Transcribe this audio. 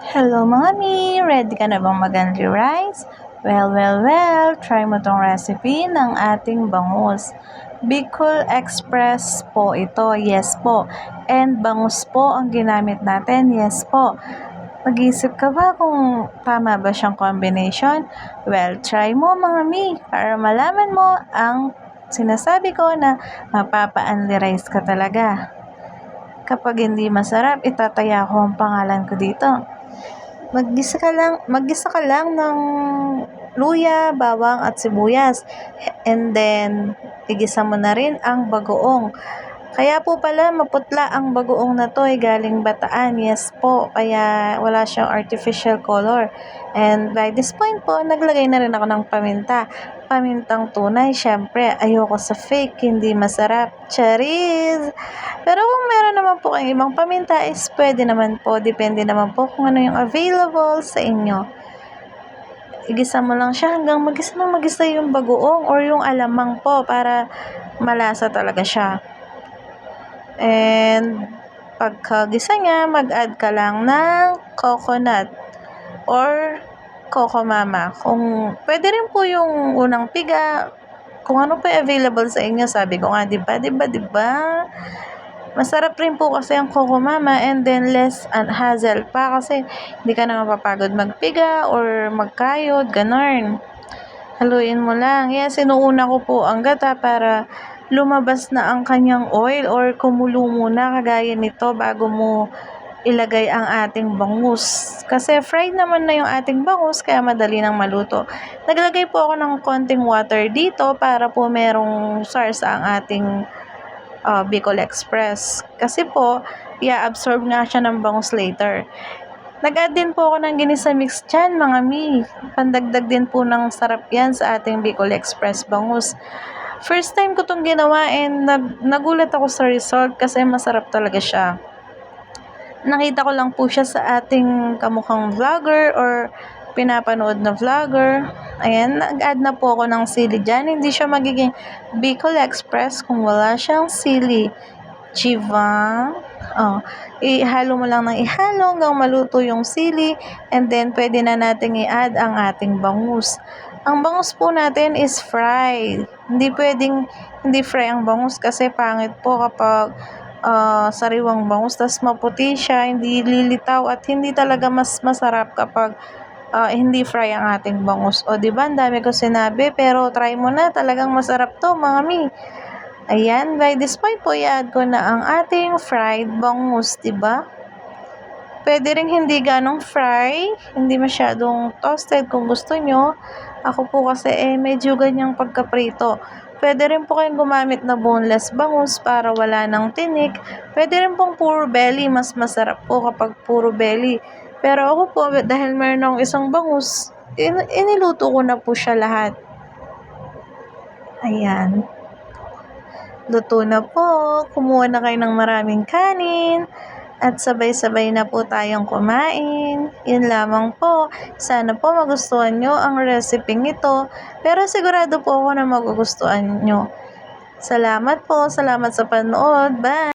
Hello mga mi! Ready ka na bang mag-only rice? Well, well, well, try mo tong recipe ng ating bangus. Bicol Express po ito, yes po. And bangus po ang ginamit natin, yes po. Mag-isip ka ba kung tama ba siyang combination? Well, try mo mga mi para malaman mo ang sinasabi ko na mapapa-only rice ka talaga. Kapag hindi masarap, itataya ko ang pangalan ko dito. Maggisa ka lang, maggisa ka lang ng luya, bawang at sibuyas. And then, igisa mo na rin ang bagoong. Kaya po pala maputla ang bagoong na to ay galing bataan. Yes po, kaya wala siyang artificial color. And by this point po, naglagay na rin ako ng paminta. Pamintang tunay, syempre, ayoko sa fake, hindi masarap. Charis! Pero kung meron naman po kayong ibang paminta, is pwede naman po. Depende naman po kung ano yung available sa inyo. Igisa mo lang siya hanggang magisa na magisa yung bagoong or yung alamang po para malasa talaga siya. And pagkagisa niya, mag-add ka lang ng coconut or coco mama. Kung pwede rin po yung unang piga, kung ano pa available sa inyo, sabi ko nga, 'di ba? 'Di ba? 'Di ba? Masarap rin po kasi ang coco mama and then less and hassle pa kasi hindi ka na mapapagod magpiga or magkayod, ganun. Haluin mo lang. Yes, sinuuna ko po ang gata para lumabas na ang kanyang oil or kumulo muna kagaya nito bago mo ilagay ang ating bangus. Kasi fried naman na yung ating bangus kaya madali nang maluto. Naglagay po ako ng konting water dito para po merong source ang ating uh, Bicol Express. Kasi po, i-absorb nga siya ng bangus later. Nag-add din po ako ng ginisa mix dyan, mga mi. Pandagdag din po ng sarap yan sa ating Bicol Express bangus. First time ko itong ginawa and nag, nagulat ako sa result kasi masarap talaga siya. Nakita ko lang po siya sa ating kamukhang vlogger or pinapanood na vlogger. Ayan, nag-add na po ako ng sili dyan. Hindi siya magiging Bicol Express kung wala siyang sili. Chiva. Oh, ihalo mo lang ng ihalo hanggang maluto yung sili and then pwede na nating i-add ang ating bangus. Ang bangus po natin is fried. Hindi pwedeng hindi fry ang bangus kasi pangit po kapag uh, sariwang bangus tas maputi siya, hindi lilitaw at hindi talaga mas masarap kapag uh, hindi fry ang ating bangus. O di ba, ang dami ko sinabi pero try mo na, talagang masarap to mga mi. Ayan, by this point po, i-add ko na ang ating fried bangus, di ba? Pwede rin hindi ganong fry, hindi masyadong toasted kung gusto nyo. Ako po kasi eh medyo ganyang pagkaprito. Pwede rin po kayong gumamit na boneless bangus para wala ng tinik. Pwede rin pong puro belly, mas masarap po kapag puro belly. Pero ako po, dahil meron akong isang bangus, in- iniluto ko na po siya lahat. Ayan. Luto na po. Kumuha na kayo ng maraming kanin at sabay-sabay na po tayong kumain. Yun lamang po. Sana po magustuhan nyo ang recipe ito. Pero sigurado po ako na magugustuhan nyo. Salamat po. Salamat sa panood. Bye!